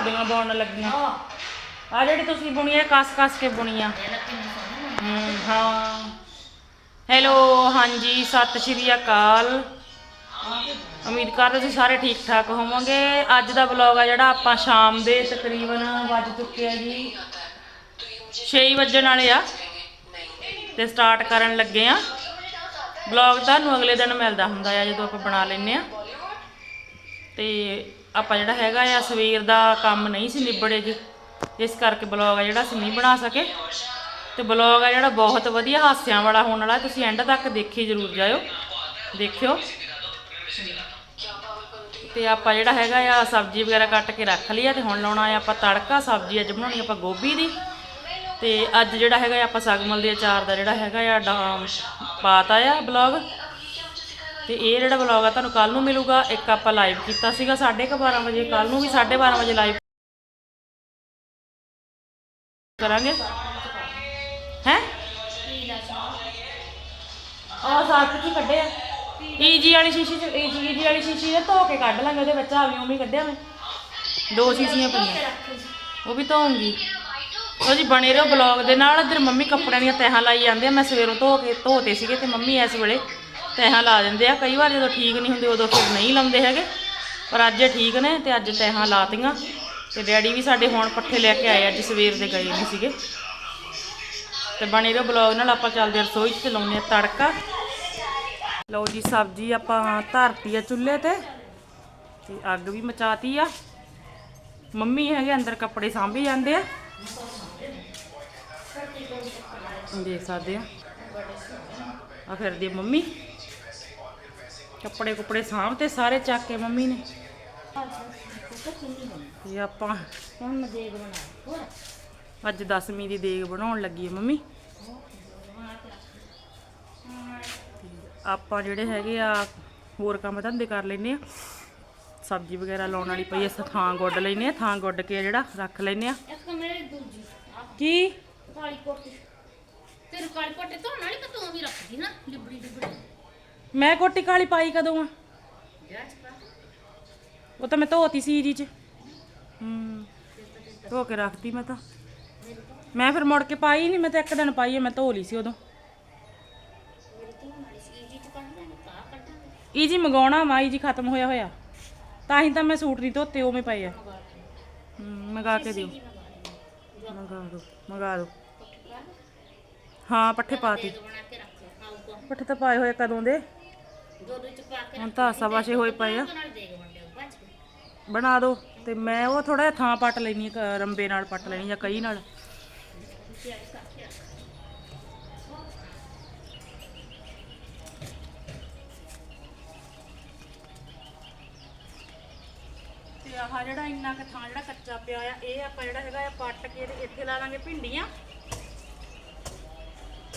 ਦੀਆਂ ਬੁਣਨ ਲੱਗੀਆਂ। ਆ ਜਿਹੜੀ ਤੁਸੀਂ ਬੁਣੀ ਹੈ ਕਸ ਕਸ ਕੇ ਬੁਣੀ ਆ ਹਮ, ਹਾਂ। ਹੈਲੋ ਹਾਂਜੀ ਸਤਿ ਸ਼੍ਰੀ ਅਕਾਲ। ਉਮੀਦ ਕਰਦੇ ਤੁਸੀਂ ਸਾਰੇ ਠੀਕ ਠਾਕ ਹੋਵੋਗੇ। ਅੱਜ ਦਾ ਵਲੌਗ ਆ ਜਿਹੜਾ ਆਪਾਂ ਸ਼ਾਮ ਦੇ ਤਕਰੀਬਨ ਵੱਜ ਚੁੱਕੇ ਆ ਜੀ। 6 ਵਜਣ ਵਾਲੇ ਆ ਤੇ ਸਟਾਰਟ ਕਰਨ ਲੱਗੇ ਆ। ਵਲੌਗ ਤੁਹਾਨੂੰ ਅਗਲੇ ਦਿਨ ਮਿਲਦਾ ਹੁੰਦਾ ਆ ਜਦੋਂ ਆਪਾਂ ਬਣਾ ਲੈਨੇ ਆ। ਤੇ ਆਪਾਂ ਜਿਹੜਾ ਹੈਗਾ ਆ ਸਵੇਰ ਦਾ ਕੰਮ ਨਹੀਂ ਸੀ ਨਿਬੜੇ ਜੀ। ਇਸ ਕਰਕੇ ਬਲੌਗ ਆ ਜਿਹੜਾ ਅਸੀਂ ਨਹੀਂ ਬਣਾ ਸਕੇ। ਤੇ ਬਲੌਗ ਆ ਜਿਹੜਾ ਬਹੁਤ ਵਧੀਆ ਹਾਸਿਆਂ ਵਾਲਾ ਹੋਣ ਵਾਲਾ। ਤੁਸੀਂ ਐਂਡ ਤੱਕ ਦੇਖੀ ਜ਼ਰੂਰ ਜਾਇਓ। ਦੇਖਿਓ। ਤੇ ਆਪਾਂ ਜਿਹੜਾ ਹੈਗਾ ਆ ਸਬਜ਼ੀ ਵਗੈਰਾ ਕੱਟ ਕੇ ਰੱਖ ਲਈ ਆ ਤੇ ਹੁਣ ਲਾਉਣਾ ਆ ਆਪਾਂ ਤੜਕਾ। ਸਬਜ਼ੀ ਅੱਜ ਬਣਾਉਣੀ ਆਪਾਂ ਗੋਭੀ ਦੀ। ਤੇ ਅੱਜ ਜਿਹੜਾ ਹੈਗਾ ਆਪਾਂ ਸਗਮਲ ਦੇ ਅਚਾਰ ਦਾ ਜਿਹੜਾ ਹੈਗਾ ਆ ਡਾ- ਪਾਤਾ ਆ ਬਲੌਗ। ਤੇ ਇਹ ਜਿਹੜਾ ਵਲੌਗ ਆ ਤੁਹਾਨੂੰ ਕੱਲ ਨੂੰ ਮਿਲੂਗਾ, ਇੱਕ ਆਪਾਂ ਲਾਈਵ ਕੀਤਾ ਸੀਗਾ 12:30 ਵਜੇ ਕੱਲ ਨੂੰ ਵੀ 12:30 ਵਜੇ ਲਾਈਵ ਕਰਾਂਗੇ। ਹੈ? ਆ ਸਾਥ ਕੀ ਕੱਢਿਆ ਈਜੀ ਵਾਲੀ ਸ਼ੀਸ਼ੀ ਚ ਈਜੀ ਈਜੀ ਵਾਲੀ ਸ਼ੀਸ਼ੀ ਦੇ ਧੋ ਕੇ ਕੱਢ ਲਾਂਗੇ, ਉਹਦੇ ਵਿੱਚ ਆਵੀਂ ਉਵੇਂ ਹੀ ਕੱਢਿਆ ਮੈਂ। ਦੋ ਸ਼ੀਸ਼ੀਆਂ ਪਈਆਂ। ਉਹ ਵੀ ਧੋਉਂਗੀ ਉਹ ਜੀ ਬਣੇ ਰਹੋ ਬਲੌਗ ਦੇ ਨਾਲ, ਇੱਧਰ ਮੰਮੀ ਕੱਪੜਿਆਂ ਦੀਆਂ ਤਹਿਾਂ ਲਾਈ ਜਾਂਦੇ ਆ। ਮੈਂ ਸਵੇਰੋਂ ਧੋ ਕੇ, ਧੋਤੇ ਸੀਗੇ ਤੇ ਮੰਮੀ ਇਸ ਵੇਲੇ ਤਹਿਾਂ ਲਾ ਦਿੰਦੇ ਆ। ਕਈ ਵਾਰ ਜਦੋਂ ਠੀਕ ਨਹੀਂ ਹੁੰਦੇ, ਉਦੋਂ ਫਿਰ ਨਹੀਂ ਲਾਉਂਦੇ ਹੈਗੇ। ਪਰ ਅੱਜ ਇਹ ਠੀਕ ਨੇ ਤੇ ਅੱਜ ਤਹਿਾਂ ਲਾਤੀਆਂ। ਤੇ ਡੈਡੀ ਵੀ ਸਾਡੇ ਹੁਣ ਪੱਠੇ ਲੈ ਕੇ ਆਏ ਅੱਜ ਸਵੇਰ ਦੇ ਗਏ ਨਹੀਂ ਸੀਗੇ। ਤੇ ਬਣੇ ਰਹੋ ਬਲੌਗ ਨਾਲ, ਆਪਾਂ ਚੱਲਦੇ ਰਸੋਈ 'ਚ ਤੇ ਲਾਉਂਦੇ ਆ ਤੜਕਾ। ਲਓ ਜੀ, ਸਬਜ਼ੀ ਆਪਾਂ ਧਰਤੀ ਆ ਚੁੱਲ੍ਹੇ ਤੇ। ਤੇ ਅੱਗ ਵੀ ਮਚਾਤੀ ਆ। ਮੰਮੀ ਹੈਗੇ, ਅੰਦਰ ਕੱਪੜੇ ਸਾਂਭੀ ਜਾਂਦੇ ਆ। ਦੇਖ ਸਕਦੇ ਆ। ਆ ਫਿਰਦੀ ਮੰਮੀ। ਕੱਪੜੇ ਕੁਪੜੇ ਸਾਂਭ ਤੇ ਸਾਰੇ ਚੱਕ ਕੇ ਮੰਮੀ ਨੇ। ਤੇ ਆਪਾਂ ਹੁਣ ਮੈਂ ਦੇਗ ਬਣਾ ਅੱਜ ਦਸਵੀਂ ਦੀ ਦੇਗ ਬਣਾਉਣ ਲੱਗੀ ਹੈ ਮੰਮੀ। ਆਪਾਂ ਜਿਹੜੇ ਹੈਗੇ ਆ ਹੋਰ ਕੰਮ ਧੰਦੇ ਕਰ ਲੈਨੇ ਆ। ਸਬਜ਼ੀ ਵਗੈਰਾ ਲਾਉਣ ਵਾਲੀ ਪਈ ਐ ਥਾਂ ਗੁੱਡ ਲੈਨੇ ਆ ਥਾਂ ਗੁੱਡ ਕੇ ਜਿਹੜਾ ਰੱਖ ਲੈਨੇ ਆ। ਕੀ? ਕਾਲੀ ਕੋਟੀ ਤੇਰੇ ਕਾਲੀ ਕੋਟੀ ਤੋਂ ਨਾਲ ਤੂੰ ਵੀ ਰੱਖਦੀ ਨਾ ਲਿਬੜੀ ਲਿਬੜੀ ਮੈਂ ਕੋਟੀ ਕਾਲੀ ਪਾਈ ਕਦੋਂ ਆ? ਉਹ ਤਾਂ ਮੈਂ ਧੋਤੀ ਸੀ ਜੀ ਚ। ਹੂੰ ਧੋ ਕੇ ਰੱਖਤੀ ਮੈਂ ਤਾਂ। ਮੈਂ ਫਿਰ ਮੁੜ ਕੇ ਪਾਈ ਨਹੀਂ ਮੈਂ ਤਾਂ ਇੱਕ ਦਿਨ ਪਾਈ ਹੈ ਮੈਂ ਧੋ ਲਈ ਸੀ ਉਦੋਂ। ਮੇਰੀ ਮੰਗਾਉਣਾ ਵਾ ਈ ਜੀ ਖਤਮ ਹੋਇਆ ਹੋਇਆ। ਤਾਂ ਹੀ ਤਾਂ ਮੈਂ ਸੂਟ ਨਹੀਂ ਧੋਤੇ ਉਵੇਂ ਪਏ ਆ। ਹੂੰ, ਮੰਗਾ ਕੇ ਦਿਓ। ਮੰਗਾ ਦਿਓ ਮੰਗਾ ਦਿਓ ਹਾਂ ਪੱਠੇ ਪਾਤੀ। ਪੱਠੇ ਤਾਂ ਪਾਏ ਹੋਏ ਕਦੋਂ ਦੇ? ਦੋ ਦੋ ਚ ਪਾ ਕੇ ਹੁਣ ਤਾਂ ਸਵਾਸ਼ੇ ਹੋਏ ਪਏ ਆ। ਨਾਲ ਦੇਗ ਵੰਡਿਓ ਭੱਜ ਕੇ ਬਣਾ ਦਿਓ ਤੇ ਮੈਂ ਉਹ ਥੋੜਾ ਜਿਹਾ ਥਾਂ ਪੱਟ ਲੈਣੀ ਰੰਬੇ ਨਾਲ ਪੱਟ ਲੈਣੀ ਜਾਂ ਕਈ ਨਾਲ। ਤੇ ਆਹ ਜਿਹੜਾ ਇੰਨਾ ਕੁ ਥਾਂ ਜਿਹੜਾ ਕੱਚਾ ਪਿਆ ਆ, ਇਹ ਆਪਾਂ ਜਿਹੜਾ ਹੈਗਾ ਆ ਪੱਟ ਕੇ ਤੇ ਇੱਥੇ ਲਾ ਲਾਂਗੇ ਭਿੰਡੀਆਂ।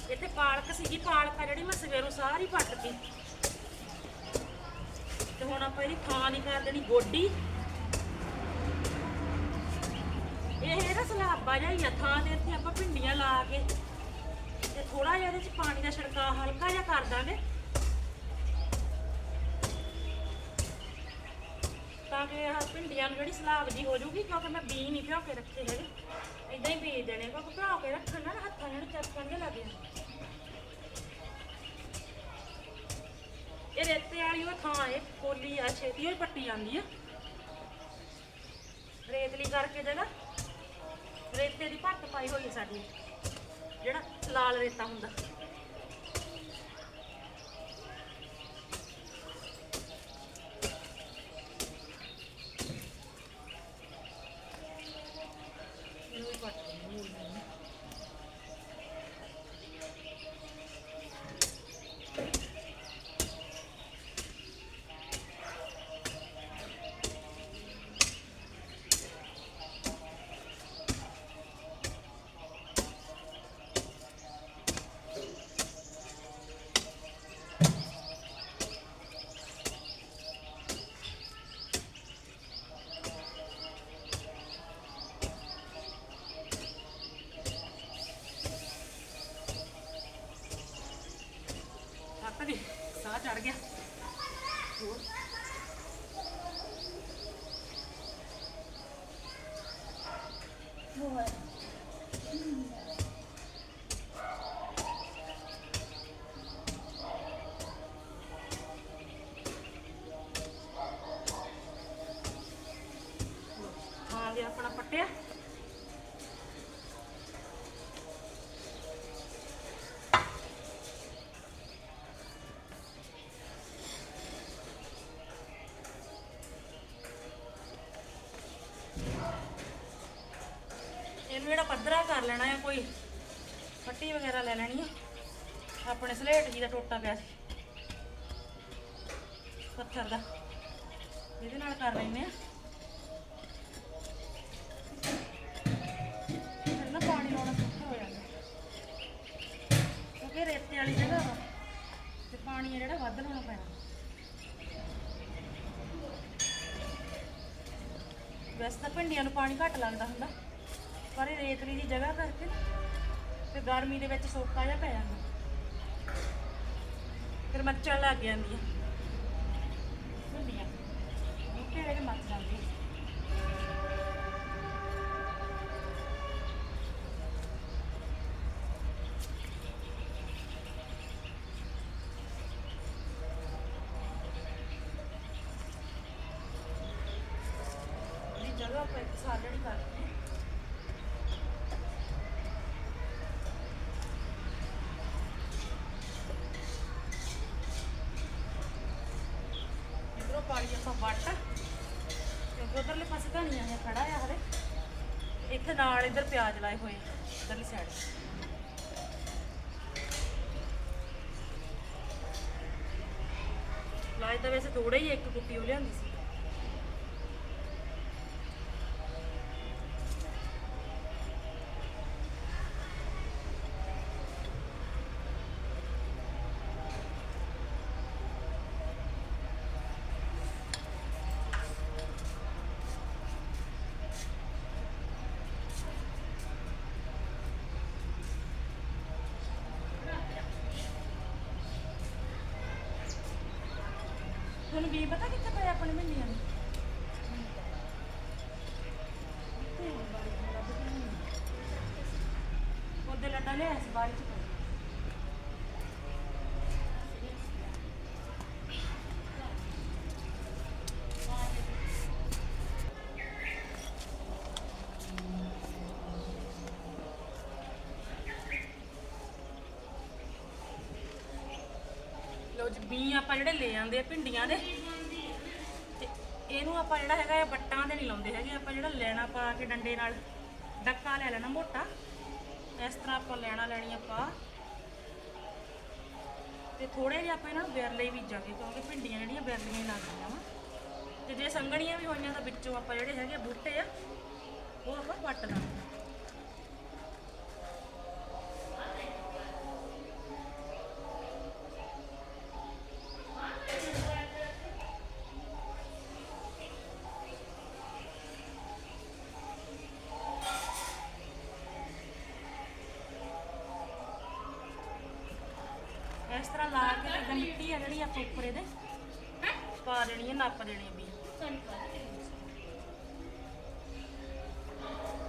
ਇੱਥੇ ਪਾਲਕ ਸੀਗੀ, ਪਾਲਕ ਆ ਜਿਹੜੀ ਮੈਂ ਸਵੇਰੋਂ ਸਾਰੀ ਪੱਟਤੀ ਤੇ ਹੁਣ ਆਪਾਂ ਇਹਦੀ ਥਾਂ ਨਹੀਂ ਕਰ ਦੇਣੀ, ਗੋਡੀ। ਇਹ ਜਿਹੜਾ ਸਲਾਬਾ ਜਿਹਾ ਥਾਂ ਦੇ ਇੱਥੇ ਆਪਾਂ ਭਿੰਡੀਆਂ ਲਾ ਕੇ ਤੇ ਥੋੜਾ ਜਿਹਾ ਇਹਦੇ ਚ ਪਾਣੀ ਦਾ ਛਿੜਕਾ ਹਲਕਾ ਜਿਹਾ ਕਰ ਦਾਂਗੇ। ਤਾਂ ਕਿ ਆਹ ਭਿੰਡੀਆਂ ਨੂੰ ਜਿਹੜੀ ਸਲਾਬ ਜੀ ਹੋ ਜੂਗੀ, ਕਿਉਂਕਿ ਮੈਂ ਬੀ ਨਹੀਂ ਭਿਓ ਕੇ ਰੱਖੇ ਹੈਗੇ। ਇਦਾਂ ਹੀ ਬੀਜ ਦੇਣੇ ਕਿਉਂਕਿ ਭਿਓ ਕੇ ਰੱਖਣ ਨਾਲ ਹੱਥਾਂ ਨੂੰ ਚੱਪਣ ਦੇ ਲੱਗ ਜਾਂਦੇ ਇਹ ਰੇਤੇ ਵਾਲੀ ਉਹ ਥਾਂ ਏ, ਕੋਲੀ ਆ, ਛੇਤੀ ਉਹ ਪੱਟੀ ਜਾਂਦੀ ਆ। ਰੇਤਲੀ ਕਰਕੇ ਜਿਹੜਾ ਰੇਤੇ ਦੀ ਭੱਟ ਪਾਈ ਹੋਈ ਹੈ ਸਾਡੀ, ਜਿਹੜਾ ਲਾਲ ਰੇਤਾ ਹੁੰਦਾ। Gracias. ਪੱਧਰਾ ਕਰ ਲੈਣਾ ਹੈ ਕੋਈ। ਫੱਟੀ ਵਗੈਰਾ ਲੈ ਲੈਣੀ ਆ। ਆਪਣੇ ਸਲੇਟ ਜੀ ਦਾ ਟੋਟਾ ਪਿਆ ਸੀ। ਪੱਥਰ ਦਾ। ਇਹਦੇ ਨਾਲ ਕਰ ਲੈਨੇ ਆ। ਫਿਰ ਨਾ ਪਾਣੀ ਲਾਉਣਾ ਸੌਖਾ ਹੋ ਜਾਂਦਾ। ਕਿਉਂਕਿ ਰੇਤੇ ਵਾਲੀ ਜਗ੍ਹਾ ਵਾ। ਤੇ ਪਾਣੀ ਆ ਜਿਹੜਾ ਵੱਧ ਲਾਉਣਾ ਪੈਣਾ। ਵੈਸੇ ਤਾਂ ਭਿੰਡੀਆਂ ਨੂੰ ਪਾਣੀ ਘੱਟ ਲੱਗਦਾ ਹੁੰਦਾ। ਪਰ ਇਹ ਰੇਤਲੀ ਦੀ ਜਗ੍ਹਾ ਕਰਕੇ ਨਾ ਤੇ ਗਰਮੀ ਦੇ ਵਿੱਚ ਸੋਕਾ ਜਿਹਾ ਪੈ ਜਾਂਦਾ। ਫਿਰ ਮੱਚਣ ਲੱਗ ਜਾਂਦੀ ਆ ਭਿੰਡੀਆਂ ਮੁੱਕੇ ਜਿਹੜੇ ਮੱਚ ਜਾਂਦੀ ਆ ਇਹ ਜਗ੍ਹਾ ਆਪਾਂ ਇੱਕ ਸਾਲੜੀ ਕਰ ਦਿੰਦੇ ਹਾਂ। ਇੱਧਰੋਂ ਪਾਣੀ ਆਪਾਂ ਵੱਟ। ਕਿਉਂਕਿ ਉਧਰਲੇ ਪਾਸੇ ਧਨੀਆ ਹੈ ਖੜਾ ਆ ਹਲੇ ਇੱਥੇ ਨਾਲ ਇੱਧਰ ਪਿਆਜ਼ ਲਾਏ ਹੋਏ ਆ, ਸਾਈਡ ਲਾਏ ਤਾਂ ਵੈਸੇ ਥੋੜੇ ਹੀ ਇੱਕ ਕੁੱਟੀ ਉਹ ਲਿਆਂਦੀ ਸੀ। ਤੁਹਾਨੂੰ ਵੀ ਪਤਾ ਕਿੱਥੇ ਪਏ ਆਪਣੇ ਮਹੀਨਿਆਂ ਦੇ ਉਹਦੇ ਲੱਡਾ ਲਿਆ ਸੀ ਬਾਰੀ ਚ ਪਏ ਲੋ ਜੀ ਬੀ ਆਪਾਂ ਜਿਹੜੇ ਲੈ ਆਂਦੇ ਆ ਭਿੰਡੀਆਂ ਦੇ, ਤੇ ਇਹਨੂੰ ਆਪਾਂ ਜਿਹੜਾ ਹੈਗਾ ਇਹ ਬੱਟਾਂ ਦੇ ਨਹੀਂ ਲਾਉਂਦੇ ਹੈਗੇ, ਆਪਾਂ ਜਿਹੜਾ ਲੈਣਾ ਪਾ ਕੇ ਡੰਡੇ ਨਾਲ, ਡੱਕਾ ਲੈ ਲੈਣਾ ਮੋਟਾ, ਇਸ ਤਰ੍ਹਾਂ ਆਪਾਂ ਲੈਣਾ ਲੈਣੀ ਆਪਾਂ। ਤੇ ਥੋੜੇ ਜਿਹਾ ਆਪਾਂ ਇਹਨਾਂ ਵਿਰਲੇ ਹੀ ਬੀਜਾਂਗੇ, ਕਿਉਂਕਿ ਭਿੰਡੀਆਂ ਜਿਹੜੀਆਂ ਬਿਰਲੀਆਂ ਹੀ ਲੱਗਦੀਆਂ ਵਾ। ਤੇ ਜੇ ਸੰਗਣੀਆਂ ਵੀ ਹੋਈਆਂ ਤਾਂ ਵਿੱਚੋਂ ਆਪਾਂ ਜਿਹੜੇ ਹੈਗੇ ਬੂਟੇ ਆ, ਉਹ ਆਪਾਂ ਵੱਟ ਦਾਂਗੇ। ਇਸ ਤਰ੍ਹਾਂ ਲਾ ਕੇ ਤੇ ਇੱਦਾਂ ਮਿੱਟੀ ਆ, ਜਿਹੜੀ ਆਪਾਂ ਉੱਪਰ ਇਹਦੇ ਪਾ ਦੇਣੀ ਹੈ ਨੱਪ ਦੇਣੀ ਵੀ।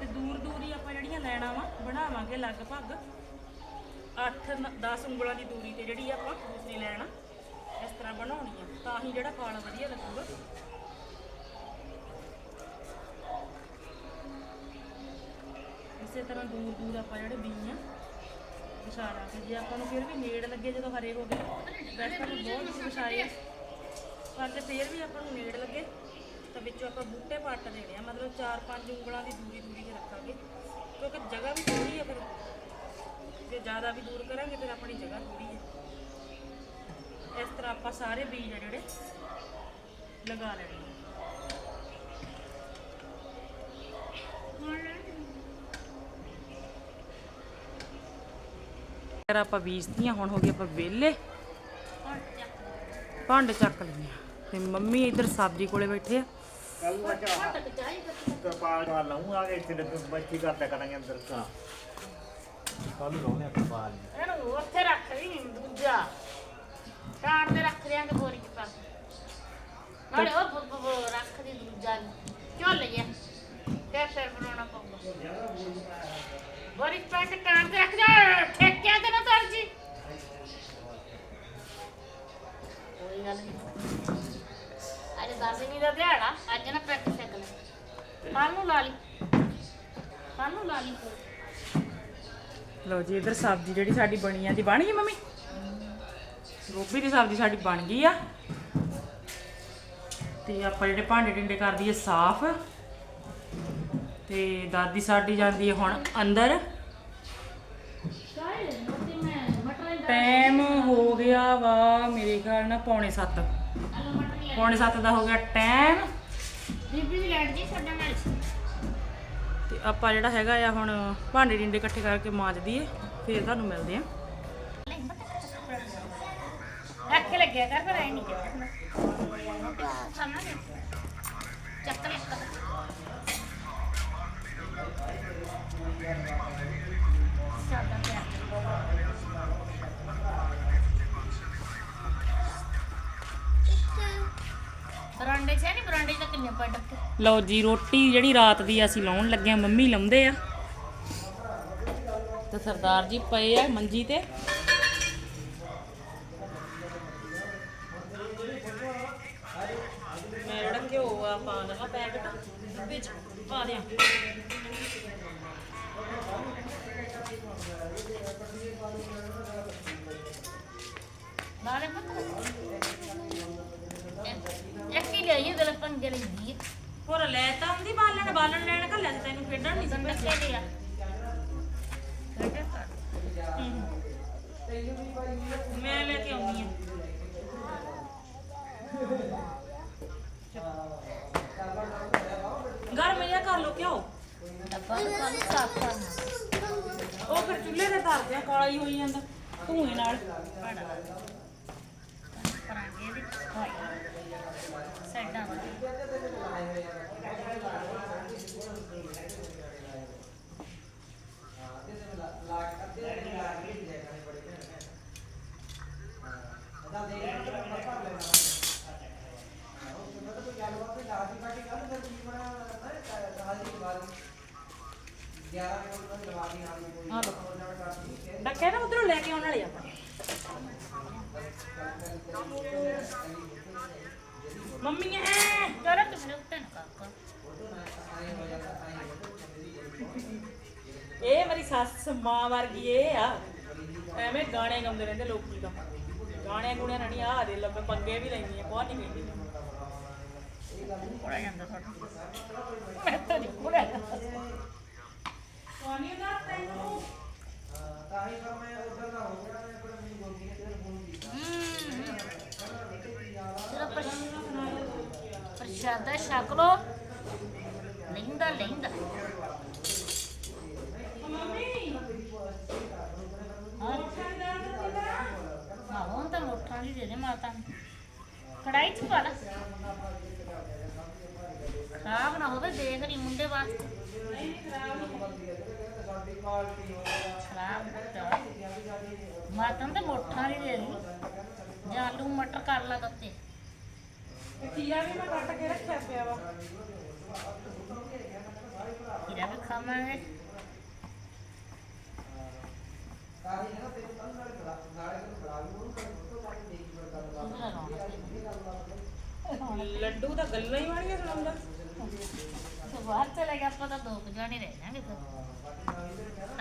ਤੇ ਦੂਰ ਦੂਰ ਹੀ ਆਪਾਂ ਜਿਹੜੀਆਂ ਲੈਣਾ ਵਾ, ਬਣਾਵਾਂਗੇ ਲਗਭਗ 8 10 ਉਂਗਲਾਂ ਦੀ ਦੂਰੀ ਤੇ ਜਿਹੜੀ ਆਪਾਂ ਦੂਸਰੀ ਲੈਣਾ ਇਸ ਤਰ੍ਹਾਂ ਬਣਾਉਣੀ ਆ। ਤਾਂ ਹੀ ਜਿਹੜਾ ਫਲ ਵਧੀਆ ਲੱਗੂਗਾ। ਇਸੇ ਤਰ੍ਹਾਂ ਦੂਰ ਦੂਰ ਆਪਾਂ ਜਿਹੜੇ ਬੀਜ ਆ ਵਿਛਾ ਜੇ ਆਪਾਂ ਨੂੰ ਫਿਰ ਵੀ ਨੇੜ ਲੱਗੇ ਜਦੋਂ ਹਰੇ ਹੋ ਗਏ ਵੈਸੇ ਤਾਂ ਬਹੁਤ ਕੁਝ ਵਿਛਾਏ ਆ ਪਰ ਜੇ ਫਿਰ ਵੀ ਆਪਾਂ ਨੂੰ ਨੇੜ ਲੱਗੇ, ਤਾਂ ਵਿੱਚੋਂ ਆਪਾਂ ਬੂਟੇ ਪੱਟ ਦੇਣੇ ਆ, ਮਤਲਬ 4-5 ਉਂਗਲਾਂ ਦੀ ਦੂਰੀ ਦੂਰੀ ਤੇ ਰੱਖਾਂਗੇ। ਕਿਉਂਕਿ ਜਗ੍ਹਾ ਵੀ ਥੋੜੀ ਆ ਫਿਰ। ਜੇ ਜ਼ਿਆਦਾ ਵੀ ਦੂਰ ਕਰਾਂਗੇ, ਫਿਰ ਆਪਣੀ ਜਗ੍ਹਾ ਥੋੜੀ ਹੈ ਇਸ ਤਰ੍ਹਾਂ ਆਪਾਂ ਸਾਰੇ ਬੀਜ ਆ ਜਿਹੜੇ, ਲਗਾ ਲੈਣੇ ਫਿਰ ਆਪਾਂ ਬੀਜਤੀਆਂ ਹੁਣ ਹੋ ਗਏ ਆਪਾਂ ਵਿਹਲੇ ਭਾਂਡੇ ਚੱਕ ਲੈਣੇ ਆ ਤੇ ਮੰਮੀ ਇੱਧਰ ਸਬਜ਼ੀ ਕੋਲੇ ਬੈਠੇ ਆ। ਕੱਲ ਨੂੰ ਬੱਚਾ ਤਰਪਾਲ ਨਾਲ ਲਾਉਂ ਕੇ ਇੱਥੇ ਡੱਬੇ ਬੱਚੀ ਕਰਦਾ ਕਰਾਂਗੇ ਅੰਦਰ। ਕਾ ਕੱਲ ਨੂੰ ਲਾਉਣੇ ਤਰਪਾਲ ਇਹਨੂੰ ਉੱਥੇ ਰੱਖ ਲਈ ਦੂਜਾ। ਟਾਣ ਤੇ ਰੱਖ ਦਿਆਂਗੇ ਬੋਰੀ ਚ ਪਾ। ਨਾਲੇ ਉਹ ਰੱਖ ਦੀ ਦੂਜਾ ਝੁੱਲ ਗਿਆ ਤੇ ਸਿਰ ਬਣਾਉਣਾ ਪਊਗਾ। ਬੜੀ ਪੈਸੇ ਕਾਂ ਤੇ ਰੱਖ ਜਾ ਠੇਕਿਆਂ ਤੇ ਨਾ ਤਰ ਜੀ। ਕੋਈ ਗੱਲ ਨਹੀਂ ਅੱਜ ਦਸਵੀਂ ਦਾ ਦਿਹਾੜਾ ਅੱਜ ਨਾ ਪ੍ਰੈਕਟਿਸ ਕਰ ਲੈ। ਕੱਲ ਨੂੰ ਲਾ ਲਈ। ਕੱਲ ਨੂੰ ਲਾ ਲਈ। ਲਓ ਜੀ ਇਧਰ ਸਬਜ਼ੀ ਜਿਹੜੀ ਸਾਡੀ ਬਣੀ ਆ ਦੀ ਬਣ ਗਈ ਮੰਮੀ? ਗੋਭੀ ਦੀ ਸਬਜ਼ੀ ਸਾਡੀ ਬਣ ਗਈ ਆ। ਤੇ ਆਪਾਂ ਜਿਹੜੇ ਭਾਂਡੇ ਟਿੰਡੇ ਕਰ ਦਈਏ ਸਾਫ਼। ਤੇ ਦਾਦੀ ਸਾਡੀ ਜਾਂਦੀ ਹੈ ਹੁਣ ਅੰਦਰ। ਟਾਈਮ ਹੋ ਗਿਆ ਵਾ ਮੇਰੇ ਖਿਆਲ ਨਾਲ ਪੌਣੇ 7 ਆਲੂ ਮਟਰ ਹੀ ਪੌਣੇ 7 ਦਾ ਹੋ ਗਿਆ ਟਾਈਮ ਬੀਬੀ ਦੀ ਲੈਟ ਜੀ ਛੱਡਣ ਵਾਲੀ ਸੀ ਤੇ ਆਪਾਂ ਜਿਹੜਾ ਹੈਗਾ ਆ ਹੁਣ ਭਾਂਡੇ ਟਿੰਡੇ ਇਕੱਠੇ ਕਰਕੇ ਮਾਂਜ ਦਈਏ ਫਿਰ ਤੁਹਾਨੂੰ ਮਿਲਦੇ ਆ। ਰੱਖ ਕੇ ਲੱਗਿਆ ਕਰ ਪਰ ਐ ਨਹੀਂ ਕਰਨਾ ਸਾਹਮਣੇ ਚੱਕ ਲੈ ਸਾਦਾ ਪਿਆ ਬਰਾਂਡੇ 'ਚ ਹੈ ਨਹੀਂ ਬਰਾਂਡੇ 'ਚ ਤਾਂ ਕਿੰਨੇ ਪੈ ਡੱਕੇ ਲਓ ਜੀ ਰੋਟੀ ਜਿਹੜੀ ਰਾਤ ਦੀ ਅਸੀਂ ਲਾਉਣ ਲੱਗੇ ਆ ਮੰਮੀ ਲਾਉਂਦੇ ਆ। ਤੇ ਸਰਦਾਰ ਜੀ ਪਏ ਆ ਮੰਜੀ ਤੇ। ਘਿਓ ਆ ਪਾ ਲਗਾ ਪੈਕਟ ਵਿੱਚ ਪਾ ਦਿਆਂ। ਨਾਲੇ ਪਤਾ ਇੱਕ ਹੀ ਲਈ ਦਿਲ ਪੰਗੇ ਲੈਂਦੀ ਹੈ ਹੋਰ ਲੈ ਤਾਂ ਆਉਂਦੀ ਬਾਲਣ ਬਾਲਣ ਲੈਣ ਘੱਲਿਆ ਤੇ ਤੈਨੂੰ ਖੇਡਣ ਨਹੀਂ ਸੰਦਾ ਕੇ ਲਿਆ ਮੈਂ ਲੈ ਕੇ ਆਉਂਦੀ ਆ ਗਰਮ ਜਿਹਾ ਕਰ ਲੋ ਕਿਉਂ ਡੱਬਾ ਕੱਲ ਸਾਫ਼ ਕਰਨਾ। ਉਹ ਫਿਰ ਚੁੱਲ੍ਹੇ ਤੇ ਧਰਦੇ ਆ, ਕਾਲਾ ਹੀ ਹੋਈ ਜਾਂਦਾ। ਧੂਏ ਨਾਲ। ਪੜਾ ਕਰਾਂਗੇ ਇਹਦੀ ਭਾਈ ਸਾਈਡਾਂ ਆ ਲੋ ਡੱਕੇ ਨਾ ਉਧਰੋਂ ਲੈ ਕੇ ਆਉਣ ਵਾਲੇ ਆਪਾਂ। ਮੰਮੀ ਐ ਜਰਾ ਤੁਸੀਂ ਉੱਤੇ ਨਾ ਕਾਕਾ ਇਹ ਮੇਰੀ ਸੱਸ ਮਾਂ ਵਰਗੀ ਇਹ ਆ। ਐਵੇਂ ਗਾਣੇ ਗਾਉਂਦੇ ਰਹਿੰਦੇ ਲੋਕੀ ਤਾਂ। ਗਾਣੇ ਗੁਣੇ ਰਣੀ ਆ ਦੇ ਲੱਭੇ ਪੰਗੇ ਵੀ ਲੈਂਦੀ ਆ ਬਹੁਤ ਨਹੀਂ ਕਹਿੰਦੀ। ਕੋੜਾ ਜਾਂਦਾ ਮੈਂ ਤਾਂ ਨਹੀਂ ਕੋੜਾ ਜਾਂਦਾ ਸੋਨੀ ਦਾ ਤੈਨੂੰ। ਤੇਰਾ ਪ੍ਰਸ਼ਾਦਾ ਛਕ ਲੋ ਲੈਂਦਾ ਲੈਂਦਾ। ਮੰਮੀ ਹਾਂ ਹਾਂ ਹੁਣ ਤਾਂ ਮੋਠਾਂ ਦੀ ਦੇ ਦੇ ਮਾਤਾ ਨੂੰ। ਕੜਾਈ ਚ ਪਾ ਲਾ। ਖਰਾਬ ਨਾ ਹੋਵੇ ਦੇਖ ਰਹੀ ਮੁੰਡੇ ਵਾਸਤੇ। ਖਰਾਬ ਮਾਤਾ ਨੂੰ ਤਾਂ ਮੋਠਾਂ ਦੀ ਦੇ ਦੀ ਜਾਂ ਆਲੂ ਮਟਰ ਕਰ ਲਾ ਗੱਤੇ ਖੀਰਾ ਵੀ ਮੈਂ ਕੱਟ ਕੇ ਰੱਖਿਆ ਪਿਆ ਵਾ। ਇਹਦਾ ਵੀ ਖਾਵਾਂਗੇ। ਲੱਡੂ ਤਾਂ ਗੱਲਾਂ ਹੀ ਵਾਲੀਆਂ ਸੁਣਾਉਂਦਾ ਬਾਹਰ ਚਲੇ ਗਿਆ ਆਪਾਂ ਤਾਂ ਦੋ ਕੁ ਜਾਣੇ ਰਹਿ ਫਿਰ।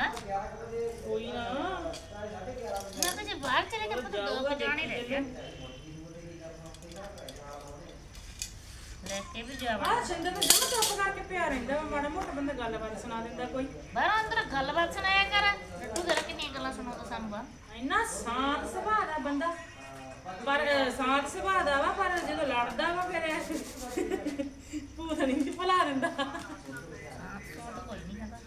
ਹਾਂ ਕੋਈ ਨਾ। ਮੈਂ ਤਾਂ ਜੇ ਬਾਹਰ ਚਲੇ ਗਿਆ ਆਪਾਂ ਤਾਂ ਦੋ ਕੁ ਜਾਣੇ ਰਹਿ ਜਾਣਗੇ ਲੈ ਕੇ ਵੀ ਜਾਵਾਂ। ਆਹ ਸਿੰਦਰ ਤਾਂ ਜਮਾ ਚੁੱਪ ਕਰਕੇ ਪਿਆ ਰਹਿੰਦਾ ਵਾ ਮਾੜਾ ਮੋਟਾ ਬੰਦਾ ਗੱਲਬਾਤ ਸੁਣਾ ਦਿੰਦਾ ਕੋਈ। ਬਾਹਰ ਅੰਦਰ ਗੱਲਬਾਤ ਸੁਣਾਇਆ ਕਰ। ਲੱਡੂ ਜਰਾ ਕਿੰਨੀਆਂ ਗੱਲਾਂ ਸੁਣਾਉਂਦਾ ਸਾਨੂੰ ਬਾਹਰ। ਇੰਨਾ ਸ਼ਾਂਤ ਸੁਭਾਅ ਦਾ ਬੰਦਾ। ਪਰ ਅਹ, ਸ਼ਾਂਤ ਸੁਭਾਅ ਦਾ ਵਾ ਪਰ ਜਦੋਂ ਲੜਦਾ ਵਾ ਫਿਰ ਭੂਤਣੀ ਚ ਭੁਲਾ ਦਿੰਦਾ ਹਾਂ ਸੁਣ ਕੋਈ ਨਹੀਂ ਹੈਗਾ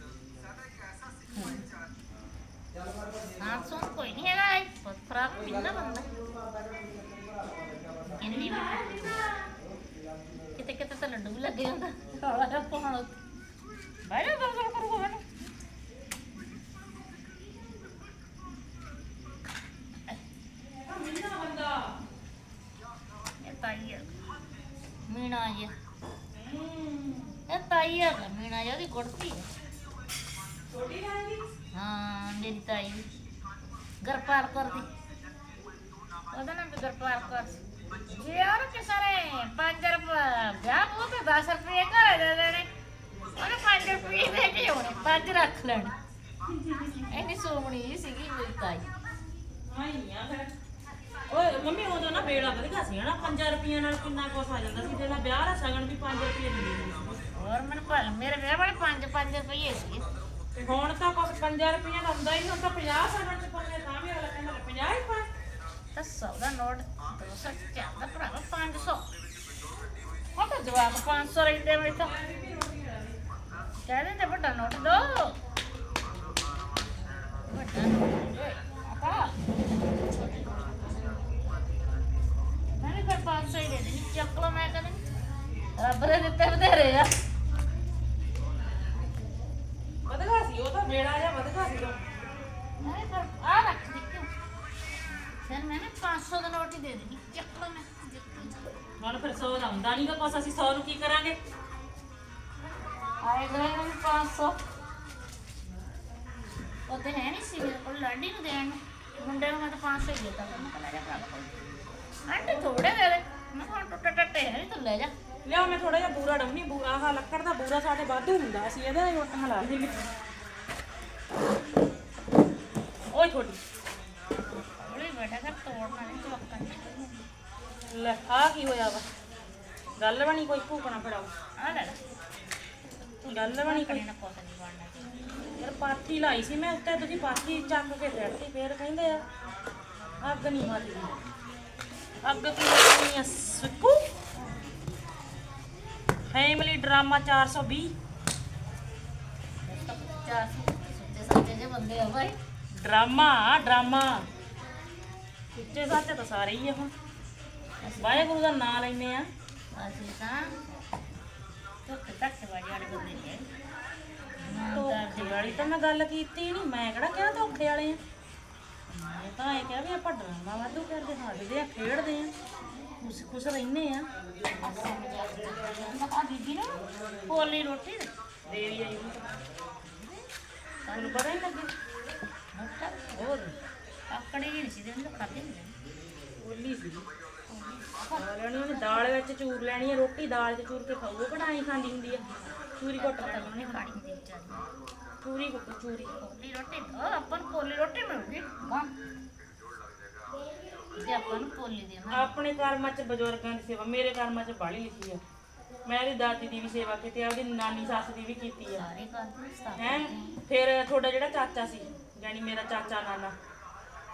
ਹਾਂ ਸੁਣ ਕੋਈ ਨਹੀਂ ਹੈਗਾ ਇਹ ਇੰਨੀ ਕਿਤੇ ਕਿਤੇ ਤਾਂ ਲੱਡੂ ਵੀ ਲੱਗੇ ਹੁੰਦਾ ਕਾਲਾ ਜਿਹਾ ਪਾਉਣ ਬਾਈ ਗੱਲ ਕਰੂਗਾ ਮੈਨੂੰ ਮੀਣਾ ਜੀ ਇਹ ਤਾਈ ਆ ਮੀਣਾ ਜੀ ਉਹਦੀ ਕੁੜਤੀ ਛੋਟੀ ਹਾਂ ਮੇਰੀ ਤਾਈ ਗਰਪਾਲ ਕੌਰ ਦੀ। ਉਹਦਾ ਨਾਮ ਵੀ ਗਰਪਾਲ ਕੌਰ ਸੀ। ਜੇ ਯਾਰ ਕਿਸੇ ਨੇ 5 ਰੁਪਏ ਵਿਆਹ ਉਹ ਤੇ 10 ਰੁਪਏ ਘਰ ਦੇ ਦੇਣੇ ਉਹਨੇ 5 ਰੁਪਏ ਦੇ ਕੇ ਆਉਣੇ 5 ਰੱਖ ਲੈਣੇ। ਇੰਨੀ ਸੋਹਣੀ ਸੀਗੀ ਮੇਰੀ ਤਾਈ। ਆਈ ਆ ਫਿਰ ਓਏ ਮੰਮੀ ਉਦੋਂ ਨਾ ਵੇੜਾ ਵਧੀਆ ਸੀ ਹਨਾ 5 ਰੁਪਈਆ ਨਾਲ ਕਿੰਨਾ ਕੁਛ ਆ ਜਾਂਦਾ ਸੀ। ਨਾ ਵਿਆਹ ਦਾ ਸ਼ਗਨ ਵੀ 5 ਰੁਪਏ ਦੀ ਦਿੰਦੇ ਸੀ। ਹੋਰ ਮੈਨੂੰ ਭਾ- ਮੇਰੇ ਵਿਆਹ ਵਾਲੇ 5 5 ਰੁਪਏ ਤੇ ਹੁਣ ਤਾਂ ਕੁਛ 5 ਰੁਪਈਆ ਦਾ ਹੁੰਦਾ ਹੀ ਨਹੀਂ ਤਾਂ 50 ਸ਼ਗਨ ਚ ਪਾਉਂਦੇ ਤਾਂ ਵੀ ਅਗਲਾ ਕਹਿੰਦਾ 50 ਹੀ ਪਾ ਤਾਂ 100 ਦਾ ਨੋਟ 200 ਚੱਲਦਾ ਭਰਾਵਾ? 500 ਉਹ ਤਾਂ ਜਵਾਬ 500 ਰਹਿੰਦੇ ਮੇਰੇ ਤਾਂ। ਕਹਿ ਦਿੰਦੇ ਵੱਡਾ ਨੋਟ ਦੋ। ਵੱਡਾ ਨੋਟ ਆਪਾ। ਮੈਂ ਫਿਰ 500 ਹੀ ਦੇ ਦੇਣੀ ਚੱਕ ਲਓ ਮੈਂ ਕਹਿੰਦੀ। ਰੱਬ ਦੇ ਦਿੱਤੇ ਬਥੇਰੇ ਆ। ਉਹ ਤਾਂ ਜਾਂ ਵਧਗਾ ਮੈਂ ਵੀ ਫਿਰ ਆ ਰੱਖ ਦੇ ਕਿਉਂ ਫਿਰ ਮੈਂ ਨਾ 500 ਦਾ ਨੋਟ ਹੀ ਦੇ ਦੇਣੀ ਚੱਕ ਲਓ ਮੈਂ ਹੁਣ ਫਿਰ 100 ਦਾ ਹੁੰਦਾ ਨਹੀਂਗਾ ਕੁਛ ਅਸੀਂ 100 ਨੂੰ ਕੀ ਕਰਾਂਗੇ? ਆਏ ਗਏ ਨੇ 500 ਉਹ ਤੇ ਹੈ ਨਹੀਂ ਸੀ ਮੇਰੇ ਕੋਲ ਲਾਡੀ ਨੂੰ ਦੇਣ ਨੂੰ। ਮੁੰਡੇ ਨੂੰ ਮੈਂ ਤਾਂ 500 ਹੀ ਦਿੱਤਾ ਮੈਂ ਕਿਹਾ ਲੈ ਜਾ ਭਰਾ ਕੋਲ। ਆਂਟੀ ਥੋੜੇ ਦੇ ਦੇ। ਮੈਂ ਕਿਹਾ ਹੁਣ ਟੁੱਟੇ ਟੱਟੇ ਹੈ ਨਹੀਂ ਤੂੰ ਲੈ ਜਾ। ਲਿਆ ਮੈਂ ਥੋੜਾ ਜਿਹਾ ਬੂਰਾ ਡਾਉਣੀ ਬੂਰਾ ਆਹ ਲੱਕੜ ਦਾ ਬੂਰਾ ਸਾਡੇ ਵਾਧੂ ਹੁੰਦਾ ਅਸੀਂ ਇਹਦਾ ਹੀ ਵਟਾਂ ਲਾ ਲਈ ਓਏ ਥੋੜੀ ਹੌਲੀ ਬੈਠਾ ਕਰ ਤੋੜਨਾ ਨਹੀਂ ਤੂੰ ਲੱਕੜ ਲੈ ਆ ਕੀ ਹੋਇਆ ਵਾ ਗੱਲ ਬਣੀ ਕੋਈ ਭੂਕਣਾ ਫੜਾਓ ਆ ਲੈ ਲੈ ਗੱਲ ਬਣੀ ਕੋਈ ਕੜੀ ਨਾ ਕੁਛ ਨਹੀਂ ਬਣਨਾ ਚਾਹੀਦਾ ਯਾਰ ਪਾਥੀ ਲਾਈ ਸੀ ਮੈਂ ਉੱਤੇ ਤੁਸੀਂ ਪਾਥੀ ਚੱਕ ਕੇ ਫੇਰਤੀ ਫੇਰ ਕਹਿੰਦੇ ਆ ਅੱਗ ਨਹੀਂ ਮਾਰੀ ਅੱਗ ਕੀ ਲੱਗਣੀ ਆ ਸੁੱਕੂ ਫੈਮਿਲੀ ਡਰਾਮਾ 420 ਚਾਰ ਸੁੱਤੇ ਸੱਚੇ ਜੇ ਬੰਦੇ ਆ ਭਾਈ ਡਰਾਮਾ ਡਰਾਮਾ। ਉੱਚੇ ਸੱਚ ਤਾਂ ਸਾਰੇ ਹੀ ਆ ਹੁਣ। ਵਾਹਿਗੁਰੂ ਦਾ ਨਾਮ ਲੈਨੇ ਆ। ਅਸੀਂ ਤਾਂ ਟੁੱਟ ਟੱਟ ਵਾਲੀ ਵਾਲੇ ਬੰਦੇ ਨੇ। ਧੋਖੇ ਵਾਲੀ ਤਾਂ ਮੈਂ ਗੱਲ ਕੀਤੀ ਨਹੀਂ ਮੈਂ ਕਿਹੜਾ ਕਿਹਾ ਧੋਖੇ ਵਾਲੇ ਆ? ਮੈਂ ਤਾਂ ਇਹ ਕਿਹਾ ਵੀ ਆਪਾਂ ਡਰਾਮਾ ਵਾਧੂ ਕਰਦੇ ਹੱਸਦੇ ਆ ਖੇਡਦੇ ਆ ਖੁਸ਼ ਖੁਸ਼ ਰਹਿੰਦੇ ਆ। ਆ ਬੀਬੀ ਨਾ ਪੋਲੀ ਰੋਟੀ ਦੇ। ਦੇਰੀ ਆਈ ਹੁਣ ਤੁਹਾਨੂੰ ਪਤਾ ਹੀ ਲੱਗੇ। ਹੋਰ? ਆਕੜੀ ਨਹੀਂ ਸੀ ਦੇਣ ਖਾਦੇ ਨਹੀਂ ਓਲੀ ਸੀ। ਖਾ ਲੈਣੀ ਉਹਨੇ ਦਾਲ ਵਿੱਚ ਚੂਰ ਲੈਣੀ ਹੈ ਰੋਟੀ ਦਾਲ 'ਚ ਚੂਰ ਕੇ ਖਾਊ ਉਹ ਕਢਾਈ ਖਾਂਦੀ ਹੁੰਦੀ ਆ। ਚੂਰੀ ਕੁੱਟ ਪਤਾ ਲੈਣੀ ਨਹੀਂ ਖਾਣੀ ਦੀ ਚਾਹੀਦੀ ਚੂਰੀ ਕੁੱਟ ਚੂਰੀ ਪੋਲੀ ਰੋਟੀ? ਉਹ ਆਪਾਂ ਨੂੰ ਪੋਲੀ ਰੋਟੀ ਮਿਲੂਗੀ। ਵਾਹ। ਜੇ ਆਪਾਂ ਨੂੰ ਪੋਲੀ ਦੇਣਾ ਆਪਣੇ ਕਰਮਾਂ 'ਚ ਬਜ਼ੁਰਗਾਂ ਦੀ ਸੇਵਾ ਮੇਰੇ ਕਰਮਾਂ 'ਚ ਬਾਲੀ ਲਿਖੀ ਆ। ਮੈਂ ਇਹਦੀ ਦਾਦੀ ਦੀ ਵੀ ਸੇਵਾ ਕੀਤੀ ਆ ਉਹਦੀ ਨਾਨੀ ਸੱਸ ਦੀ ਵੀ ਕੀਤੀ ਆ। ਸਾਰੇ ਕਰਦੇ ਸਤਾਪ ਹੈ? ਫਿਰ ਤੁਹਾਡਾ ਜਿਹੜਾ ਚਾਚਾ ਸੀ ਯਾਨੀ ਮੇਰਾ ਚਾਚਾ ਨਾਨਾ।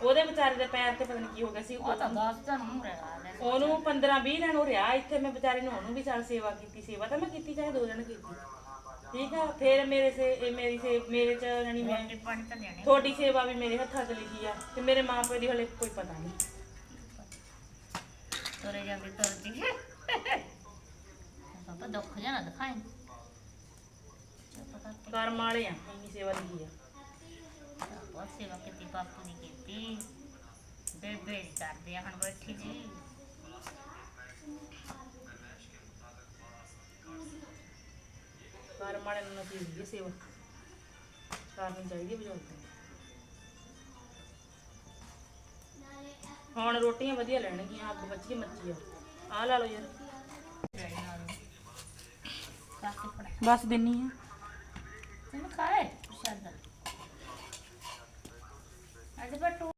ਉਹਦੇ ਵਿਚਾਰੇ ਦੇ ਪੈਰ ਤੇ ਪਤਾ ਨਹੀਂ ਕੀ ਹੋ ਗਿਆ ਸੀ। ਉਹ ਤਾਂ ਦੱਸ ਤਾਂ ਨੂੰ ਰਿਹਾ ਲੈ ਉਹਨੂੰ 15 20 ਦਿਨ ਉਹ ਰਿਹਾ। ਇੱਥੇ ਮੈਂ ਵਿਚਾਰੇ ਨੂੰ ਉਹਨੂੰ ਵੀ ਚੱਲ ਸੇਵਾ ਕੀਤੀ ਸੇਵਾ ਤਾਂ ਮੈਂ ਕੀਤੀ ਚਾਹੇ ਦੋ ਦਿਨ ਕੀਤੀ। ਠੀਕ ਆ? ਫਿਰ ਮੇਰੇ ਸੇ ਇਹ ਮੇਰੀ ਸੇ ਮੇਰੇ ਚ ਯਾਨੀ ਮੈਂ ਰੋਟੀ ਪਾਣੀ ਤਾਂ ਦੇਣੇ। ਤੁਹਾਡੀ ਸੇਵਾ ਵੀ ਮੇਰੇ ਹੱਥਾਂ 'ਚ ਲਿਖੀ ਆ। ਤੇ ਮੇਰੇ ਮਾਂ ਪਿਓ ਦੀ ਹਲੇ ਕੋਈ ਪਤਾ ਨਹੀਂ ਤੁਰੇ ਜਾਂਦੇ ਤੁਰਦੀ ਪਾਪਾ ਦੁੱਖ ਜਾਣਾ ਕਰਕੇ ਕਰਮ ਵਾਲੇ ਆ ਇੰਨੀ ਸੇਵਾ ਲਿਖੀ ਆ। ਬਹੁਤ ਸੇਵਾ ਕੀਤੀ ਬਾਪੂ ਦੀ ਕੀਤੀ। ਬੇਬੇ ਕਰਦੇ ਆ ਹੁਣ ਬੈਠੀ ਜੀ। ਕਰਮ ਵਾਲੇ ਨੂੰ ਨਸੀਬ ਦੀ ਸੇਵਾ। ਕਰਨੀ ਚਾਹੀਦੀ ਬਜ਼ੁਰਗਾਂ ਹੁਣ ਰੋਟੀਆਂ ਵਧੀਆ ਲੈਣਗੀਆਂ, ਅੱਗ ਮੱਚੀ ਮੱਚੀ ਆ। ਆ ਲਾ ਲਓ ਯਾਰ। ਕਾਕੇ ਫੜਾ ਬਸ ਦਿੰਨੀ ਆ। ਤੈਨੂੰ ਖਾਏ ਸ਼ਾਦਾ ਅੱਜ ਬਟੂ